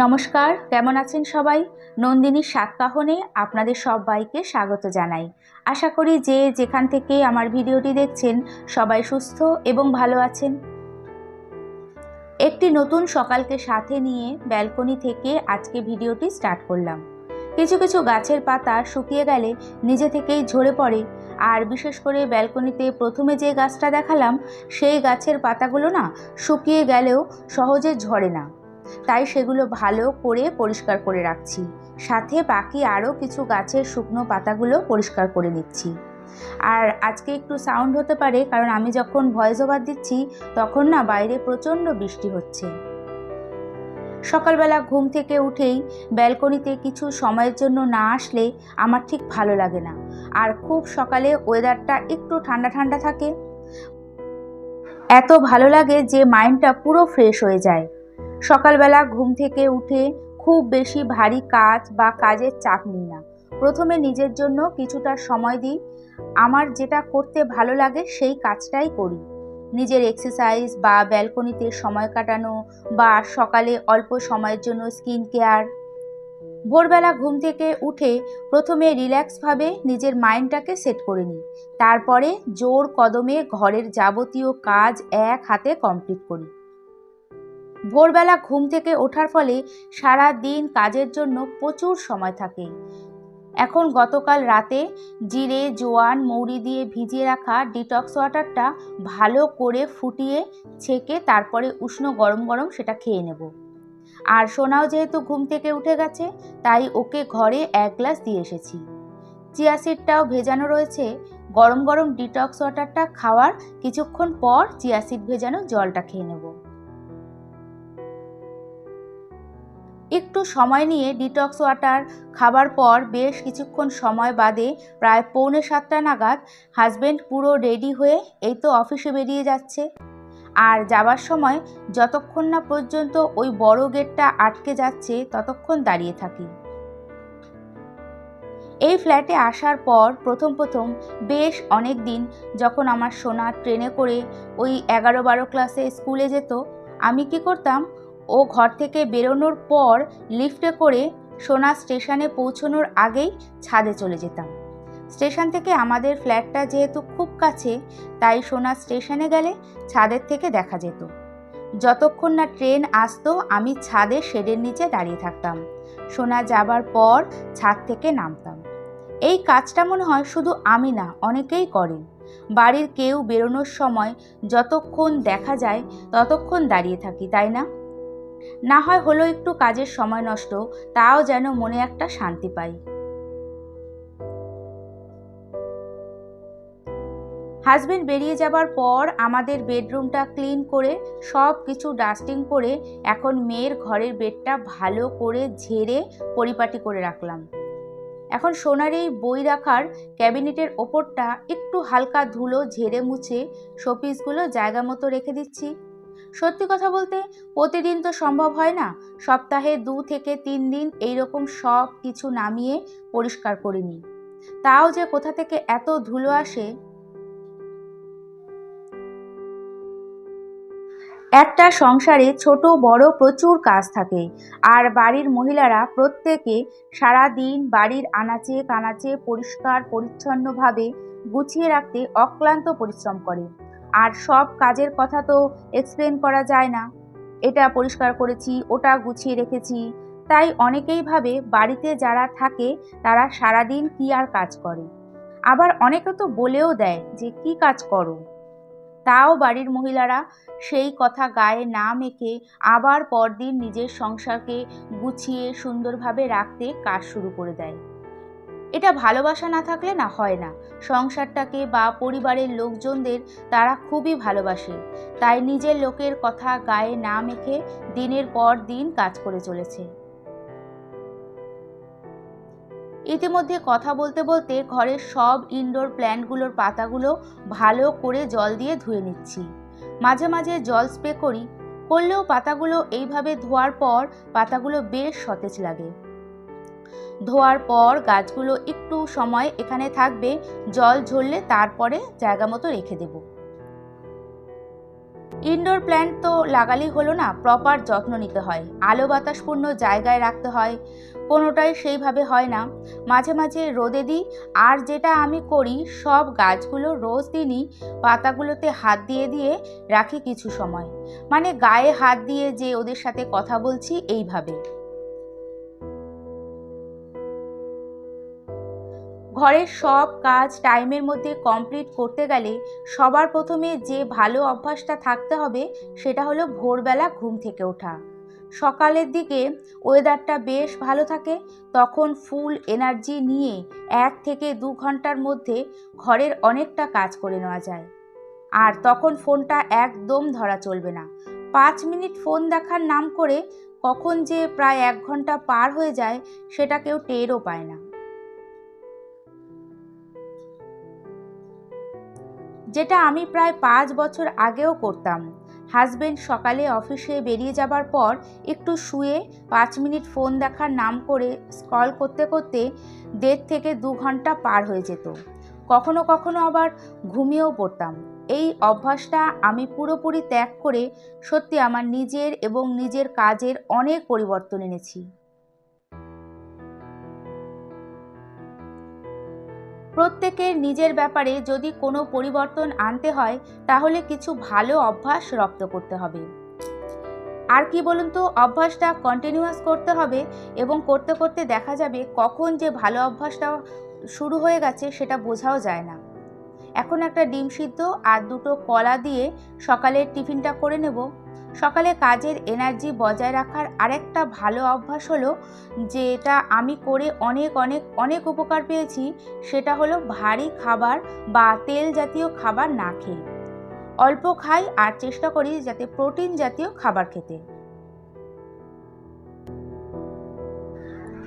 নমস্কার, কেমন আছেন সবাই? নন্দিনীর সাতকাহনে আপনাদের সবাইকে স্বাগত জানাই। আশা করি যে যেখান থেকে আমার ভিডিওটি দেখছেন সবাই সুস্থ এবং ভালো আছেন। একটি নতুন সকালকে সাথে নিয়ে ব্যালকনি থেকে আজকে ভিডিওটি স্টার্ট করলাম। কিছু কিছু গাছের পাতা শুকিয়ে গেলে নিজে থেকেই ঝরে পড়ে। আর বিশেষ করে ব্যালকনিতে প্রথমে যে গাছটা দেখালাম, সেই গাছের পাতাগুলো না শুকিয়ে গেলেও সহজে ঝরে না। তাই সেগুলো ভালো করে পরিষ্কার করে রাখছি। সাথে বাকি আরও কিছু গাছের শুকনো পাতাগুলো পরিষ্কার করে নিচ্ছি। আর আজকে একটু সাউন্ড হতে পারে, কারণ আমি যখন ভয়েস ওভার দিচ্ছি, তখন না বাইরে প্রচণ্ড বৃষ্টি হচ্ছে। সকালবেলা ঘুম থেকে উঠেই ব্যালকনিতে কিছু সময়ের জন্য না আসলে আমার ঠিক ভালো লাগে না। আর খুব সকালে ওয়েদারটা একটু ঠান্ডা ঠান্ডা থাকে। এত ভালো লাগে যে মাইন্ডটা পুরো ফ্রেশ হয়ে যায়। সকালবেলা ঘুম থেকে উঠে খুব বেশি ভারী কাজ বা কাজের চাপ নিই না। প্রথমে নিজের জন্য কিছুটা সময় দিই। আমার যেটা করতে ভালো লাগে সেই কাজটাই করি। নিজের এক্সারসাইজ বা ব্যালকনিতে সময় কাটানো বা সকালে অল্প সময়ের জন্য স্কিন কেয়ার ভোরবেলা ঘুম থেকে উঠে প্রথমে রিল্যাক্সভাবে নিজের মাইন্ডটাকে সেট করে নিই। তারপরে জোর কদমে ঘরের যাবতীয় কাজ এক হাতে কমপ্লিট করি। ভোরবেলা ঘুম থেকে ওঠার ফলে সারা দিন কাজের জন্য প্রচুর সময় থাকে। এখন গতকাল রাতে জিরে, জোয়ান, মৌরি দিয়ে ভিজিয়ে রাখা ডিটক্স ওয়াটারটা ভালো করে ফুটিয়ে ছেঁকে তারপরে উষ্ণ গরম গরম সেটা খেয়ে নেব। আর সোনাও যেহেতু ঘুম থেকে উঠে গেছে, তাই ওকে ঘরে এক গ্লাস দিয়ে এসেছি। চিয়া সিডটাও ভেজানো রয়েছে। গরম গরম ডিটক্স ওয়াটারটা খাওয়ার কিছুক্ষণ পর চিয়া সিড ভেজানো জলটা খেয়ে নেব। একটু সময় নিয়ে ডিটক্স ওয়াটার খাবার পর বেশ কিছুক্ষণ সময় বাদে প্রায় পৌনে সাতটা নাগাদ হাজব্যান্ড পুরো রেডি হয়ে এই তো অফিসে বেরিয়ে যাচ্ছে। আর যাবার সময় যতক্ষণ না পর্যন্ত ওই বড় গেটটা আটকে যাচ্ছে ততক্ষণ দাঁড়িয়ে থাকি। এই ফ্ল্যাটে আসার পর প্রথম প্রথম বেশ অনেক দিন যখন আমার সোনা ট্রেনে করে ওই এগারো বারো ক্লাসে স্কুলে যেত, আমি কি করতাম ও ঘর থেকে বেরোনোর পর লিফটে করে সোনা স্টেশনে পৌঁছনোর আগেই ছাদে চলে যেতাম। স্টেশন থেকে আমাদের ফ্ল্যাটটা যেহেতু খুব কাছে, তাই সোনা স্টেশনে গেলে ছাদের থেকে দেখা যেত। যতক্ষণ না ট্রেন আসতো, আমি ছাদে শেডের নিচে দাঁড়িয়ে থাকতাম। সোনা যাবার পর ছাদ থেকে নামতাম। এই কাজটা মনে হয় শুধু আমি না, অনেকেই করেন। বাড়ির কেউ বেরোনোর সময় যতক্ষণ দেখা যায়, ততক্ষণ দাঁড়িয়ে থাকি, তাই না? না হয় হলো একটু কাজের সময় নষ্ট, তাও যেন মনে একটা শান্তি পাই। হাজবেন্ড বেরিয়ে যাবার পর আমাদের বেডরুমটা ক্লিন করে সব কিছু ডাস্টিং করে, এখন মেয়ের ঘরের বেডটা ভালো করে ঝেড়ে পরিপাটি করে রাখলাম। এখন সোনার এই বই রাখার ক্যাবিনেটের ওপরটা একটু হালকা ধুলো ঝেড়ে মুছে শোপিসগুলো জায়গা মতো রেখে দিচ্ছি। সত্যি কথা বলতে প্রতিদিন তো সম্ভব হয় না। সপ্তাহে দু থেকে তিন দিন এইরকম সব কিছু নামিয়ে পরিষ্কার করে নিই। তাও যে কোথা থেকে এত ধুলো আসে। একটা সংসারে ছোট, বড় প্রচুর কাজ থাকে। আর বাড়ির মহিলারা প্রত্যেকে সারা দিন বাড়ির আনাচে কানাচে পরিষ্কার, পরিচ্ছন্নভাবে গুছিয়ে রাখতে অক্লান্ত পরিশ্রম করে। আর সব কাজের কথা তো এক্সপ্লেন করা যায় না। এটা পরিষ্কার করেছি, ওটা গুছিয়ে রেখেছি। তাই অনেকেই ভাবে বাড়িতে যারা থাকে, তারা সারাদিন কি আর কাজ করে। আবার অনেকে তো বলেও দেয় যে, কি কাজ করো? তাও বাড়ির মহিলারা সেই কথা গায়ে না মেখে আবার পরদিন নিজের সংসারকে গুছিয়ে সুন্দরভাবে রাখতে কাজ শুরু করে দেয়। এটা ভালোবাসা না থাকলে না হয় না। সংসারটাকে বা পরিবারের লোকজনদের তারা খুবই ভালোবাসে। তাই নিজের লোকের কথা গায়ে না মেখে দিনের পর দিন কাজ করে চলেছে। ইতিমধ্যে কথা বলতে বলতে ঘরের সব ইনডোর প্ল্যান্টগুলোর পাতাগুলো ভালো করে জল দিয়ে ধুয়ে নিচ্ছি। মাঝে মাঝে জল স্প্রে করি, করলেও পাতাগুলো এইভাবে ধোয়ার পর পাতাগুলো বেশ সতেজ লাগে। ধোয়ার পর গাছগুলো একটু সময় এখানে থাকবে, জল ঝরলে তারপরে জায়গা মতো রেখে দেব। ইনডোর প্ল্যান্ট তো লাগালেই হলো না প্রপার যত্ন নিতে হয়, আলো বাতাসপূর্ণ জায়গায় রাখতে হয়, কোনোটাই সেইভাবে হয় না। মাঝে মাঝে রোদে দিই, আর যেটা আমি করি, সব গাছগুলো রোজ দিনই পাতাগুলোতে হাত দিয়ে দিয়ে রাখি কিছু সময়। মানে গায়ে হাত দিয়ে যে ওদের সাথে কথা বলছি, এইভাবে। ঘরের সব কাজ টাইমের মধ্যে কমপ্লিট করতে গেলে সবার প্রথমে যে ভালো অভ্যাসটা থাকতে হবে সেটা হলো ভোরবেলা ঘুম থেকে ওঠা। সকালের দিকে ওয়েদারটা বেশ ভালো থাকে, তখন ফুল এনার্জি নিয়ে এক থেকে দু ঘণ্টার মধ্যে ঘরের অনেকটা কাজ করে নেওয়া যায়। আর তখন ফোনটা একদম ধরা চলবে না। পাঁচ মিনিট ফোন দেখার নাম করে কখন যে প্রায় এক ঘণ্টা পার হয়ে যায় সেটা কেউ টেরও পায় না। যেটা আমি প্রায় পাঁচ বছর আগেও করতাম। হাজবেন্ড সকালে অফিসে বেরিয়ে যাবার পর একটু শুয়ে পাঁচ মিনিট ফোন দেখার নাম করে স্ক্রল করতে করতে দেড় থেকে দু ঘণ্টা পার হয়ে যেত। কখনো কখনো আবার ঘুমিয়েও পড়তাম। এই অভ্যাসটা আমি পুরোপুরি ত্যাগ করে সত্যি আমার নিজের এবং নিজের কাজের অনেক পরিবর্তন এনেছি। প্রত্যেকের নিজের ব্যাপারে যদি কোনো পরিবর্তন আনতে হয়, তাহলে কিছু ভালো অভ্যাস রপ্ত করতে হবে। আর কি বলুন তো, অভ্যাসটা কন্টিনিউয়াস করতে হবে এবং করতে করতে দেখা যাবে কখন যে ভালো অভ্যাসটা শুরু হয়ে গেছে সেটা বোঝাও যায় না। এখন একটা ডিম সিদ্ধ আর দুটো কলা দিয়ে সকালের টিফিনটা করে নেব। সকালে কাজের এনার্জি বজায় রাখার আরেকটা ভালো অভ্যাস হলো যেটা আমি করে অনেক অনেক অনেক উপকার পেয়েছি, সেটা হলো ভারী খাবার বা তেল জাতীয় খাবার না খেয়ে। অল্প খাই আর চেষ্টা করি যাতে প্রোটিন জাতীয় খাবার খেতে।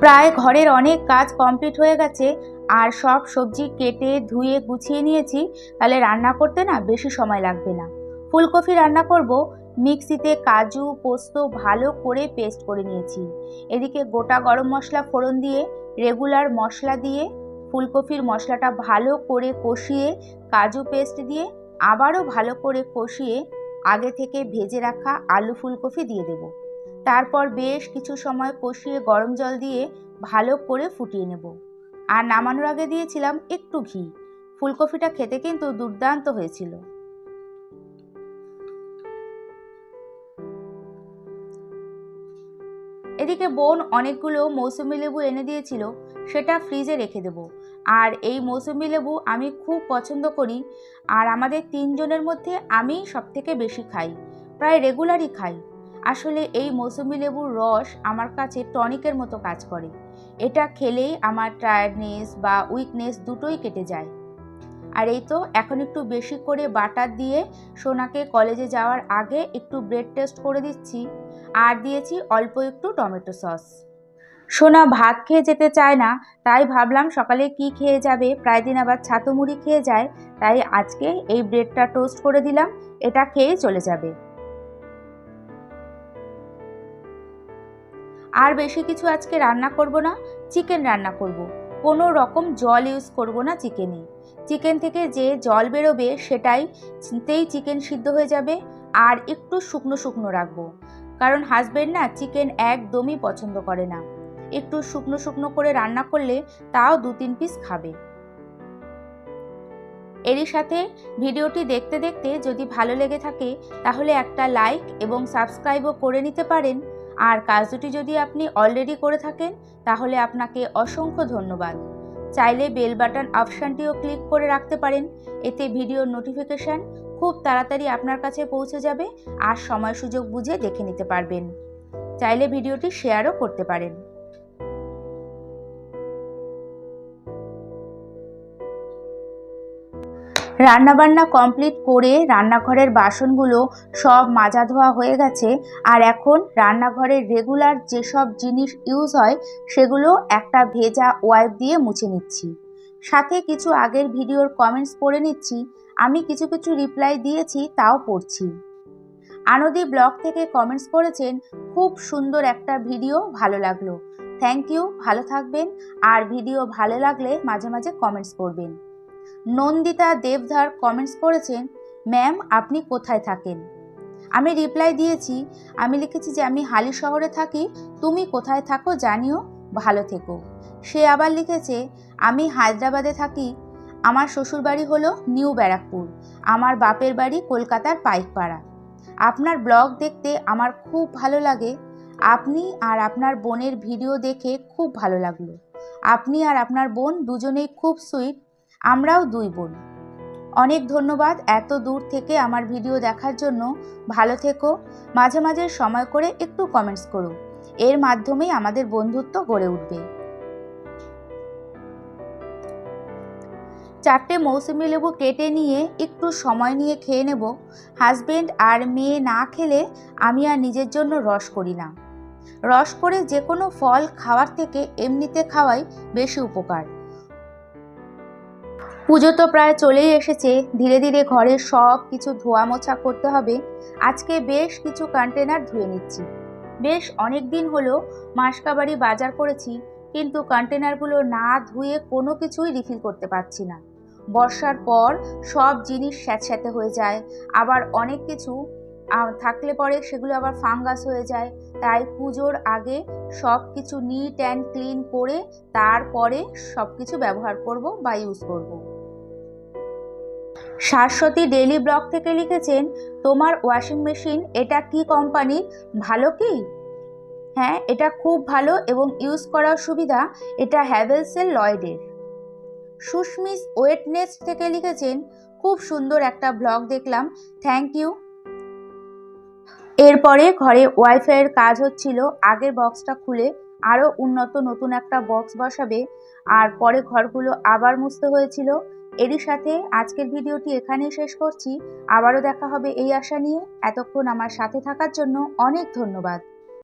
প্রায় ঘরের অনেক কাজ কমপ্লিট হয়ে গেছে আর সব সবজি কেটে, ধুয়ে, গুছিয়ে নিয়েছি, তাহলে রান্না করতে না বেশি সময় লাগবে না। ফুলকপি রান্না করব মিক্সিতে কাজু, পোস্ত ভালো করে পেস্ট করে নিয়েছি। এদিকে গোটা গরম মশলা ফোড়ন দিয়ে, রেগুলার মশলা দিয়ে, ফুলকপির মশলাটা ভালো করে কষিয়ে, কাজু পেস্ট দিয়ে আবারও ভালো করে কষিয়ে আগে থেকে ভেজে রাখা আলু ফুলকপি দিয়ে দেব। তারপর বেশ কিছু সময় কষিয়ে গরম জল দিয়ে ভালো করে ফুটিয়ে নেব। আর নামানোর আগে দিয়েছিলাম একটু ঘি। ফুলকপিটা খেতে কিন্তু দুর্দান্ত হয়েছিল। এদিকে বোন অনেকগুলো মৌসুমি লেবু এনে দিয়েছিল, সেটা ফ্রিজে রেখে দেব। আর এই মৌসুমি লেবু আমি খুব পছন্দ করি, আর আমাদের তিনজনের মধ্যে আমি সবথেকে বেশি খাই, প্রায় রেগুলারই খাই। আসলে এই মৌসুমি লেবুর রস আমার কাছে টনিকের মতো কাজ করে। এটা খেলেই আমার টায়ার্ডনেস বা উইকনেস দুটোই কেটে যায়। আর এই তো এখন একটু বেশি করে বাটার দিয়ে সোনাকে কলেজে যাওয়ার আগে একটু ব্রেড টেস্ট করে দিচ্ছি। আর দিয়েছি অল্প একটু টমেটো সস। সোনা ভাত খেয়ে যেতে চায় না, তাই ভাবলাম সকালে কি খেয়ে যাবে? প্রায় দিন আবার ছাতু মুড়ি খেয়ে যায়, তাই আজকে এই ব্রেডটা টোস্ট করে দিলাম, এটা খেয়ে চলে যাবে। আর বেশি কিছু আজকে রান্না করব না চিকেন রান্না করব। কোনো রকম জল ইউজ করব না চিকেনে চিকেন থেকে যে জল বেরোবে সেটাই তেই চিকেন সিদ্ধ হয়ে যাবে আর একটু শুকনো শুকনো রাখব। কারণ হাজব্যান্ড না চিকেন একদমই পছন্দ করে না। একটু শুকনো শুকনো করে রান্না করলে তাও দু তিন পিস খাবে। এরই সাথে ভিডিওটি দেখতে দেখতে যদি ভালো লেগে থাকে তাহলে একটা লাইক এবং সাবস্ক্রাইবও করে নিতে পারেন। আর কাজ দুটি যদি আপনি অলরেডি করে থাকেন, তাহলে আপনাকে অসংখ্য ধন্যবাদ। চাইলে বেল বাটন অপশানটিও ক্লিক করে রাখতে পারেন। এতে ভিডিওর নোটিফিকেশান খুব তাড়াতাড়ি আপনার কাছে পৌঁছে যাবে আর সময় সুযোগ বুঝে দেখে নিতে পারবেন। চাইলে ভিডিওটি শেয়ারও করতে পারেন। রান্নাবান্না কমপ্লিট করে রান্নাঘরের বাসনগুলো সব মাজা ধোয়া হয়ে গেছে। আর এখন রান্নাঘরের রেগুলার যেসব জিনিস ইউজ হয়, সেগুলো একটা ভেজা ওয়াইপ দিয়ে মুছে নিচ্ছি। সাথে কিছু আগের ভিডিওর কমেন্টস পড়ে নিচ্ছি। আমি কিছু কিছু রিপ্লাই দিয়েছি, তাও পড়ছি। আনদি ব্লগ থেকে কমেন্টস করেছেন, খুব সুন্দর একটা ভিডিও, ভালো লাগল। থ্যাংক ইউ ভালো থাকবেন। আর ভিডিও ভালো লাগলে মাঝে মাঝে কমেন্টস করবেন। নন্দিতা দেবধার কমেন্টস করেছেন ম্যাম আপনি কোথায় থাকেন? আমি রিপ্লাই দিয়েছি, আমি লিখেছি যে আমি হালি শহরে থাকি, তুমি কোথায় থাকো জানিও, ভালো থেকো। সে আবার লিখেছে, আমি হায়দ্রাবাদে থাকি, আমার শ্বশুরবাড়ি হলো নিউ ব্যারাকপুর, আমার বাপের বাড়ি কলকাতার পাইকপাড়া। আপনার ব্লগ দেখতে আমার খুব ভালো লাগে, আপনি আর আপনার বোনের ভিডিও দেখে খুব ভালো লাগল। আপনি আর আপনার বোন দুজনেই খুব সুইট আমরাও দুই বোন। অনেক ধন্যবাদ এত দূর থেকে আমার ভিডিও দেখার জন্য। ভালো থেকো। মাঝে মাঝে সময় করে একটু কমেন্টস করো। এর মাধ্যমেই আমাদের বন্ধুত্ব গড়ে উঠবে। চারটে মৌসুমি লেবু কেটে নিয়ে একটু সময় নিয়ে খেয়ে নেব। হাজবেন্ড আর মেয়ে না খেলে আমি আর নিজের জন্য রস করি না। রস করে যে কোনো ফল খাওয়ার থেকে এমনিতে খাওয়াই বেশি উপকার। পুজো তো প্রায় চলেই এসেছে। ধীরে ধীরে ঘরের সব কিছু ধোয়া মোছা করতে হবে। আজকে বেশ কিছু কন্টেনার ধুয়ে নিচ্ছি। বেশ অনেক দিন হলো মাসকাবাড়ি বাজার করেছি, কিন্তু কন্টেনারগুলো না ধুয়ে কোনো কিছুই রিফিল করতে পারছি না। বর্ষার পর সব জিনিস স্যাঁতস্যাঁতে হয়ে যায়। আবার অনেক কিছু থাকলে পরে সেগুলো আবার ফাঙ্গাস হয়ে যায়। তাই পুজোর আগে সব কিছু নিট অ্যান্ড ক্লিন করে তারপরে সব কিছু ব্যবহার করব বা ইউজ করব। শাশ্বতী ডেলি ব্লগ থেকে লিখেছেন, তোমার ওয়াশিং মেশিন, এটা কি কোম্পানির ভালো কি? হ্যাঁ এটা খুব ভালো এবং ইউজ করার সুবিধা এটা হ্যাভেলসের লয়েডের। সুস্মিস ওয়েটনেস থেকে লিখেছেন, খুব সুন্দর একটা ব্লগ দেখলাম, থ্যাংক ইউ। এরপরে ঘরে ওয়াইফাইয়ের কাজ হচ্ছিল, আগের বক্সটা খুলে আরও উন্নত নতুন একটা বক্স বসাবে, আর পরে ঘরগুলো আবার মুছতে হয়েছিল। এরই সাথে আজকের ভিডিওটি এখানেই শেষ করছি। আবারও দেখা হবে এই আশা নিয়ে। এতক্ষণ আমার সাথে থাকার জন্য অনেক ধন্যবাদ।